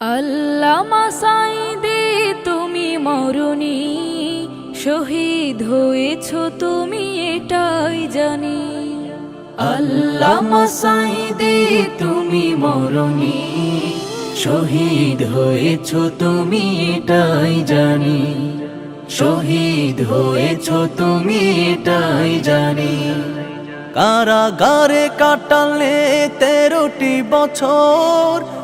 আল্লামা সাইদে তুমি মরণি। শহীদ হয়েছ তুমি, এটাই জানি। আল্লামা সাইদে তুমি মরণি। শহীদ হয়েছ তুমি, এটাই জানি। শহীদ হয়েছ তুমি, এটাই জানি। কারাগারে কাটালে তেরোটি বছর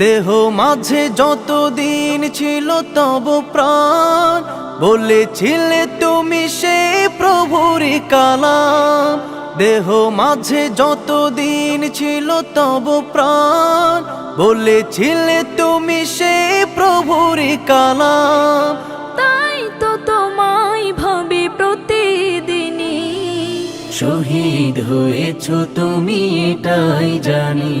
দেহ মাঝে যতদিন ছিল তব প্রাণ। বলেছিলে তুমি সে প্রভুরি কালাম। দেহ মাঝে যতদিন ছিল তব প্রাণ। বলেছিলে তুমি সে প্রভুরি কালাম। তাই তো তোমায় ভাবে প্রতিদিনই। শহীদ হয়েছ তুমি এটাই জানি।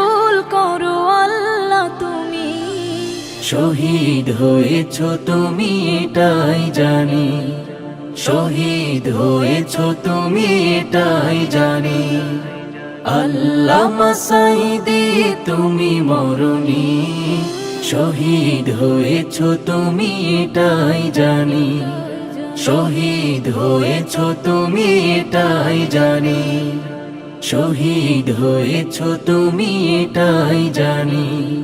শহীদ হয়েছ তুমি এটাই জানি। শহীদ হয়েছ তুমি এটাই জানি। আল্লাহ মাসাইদে তুমি মরণি। শহীদ হয়েছ তুমি এটাই জানি। শহীদ হয়েছ তুমি এটাই জানি। শহীদ হয়েছ তুমি এটাই জানি।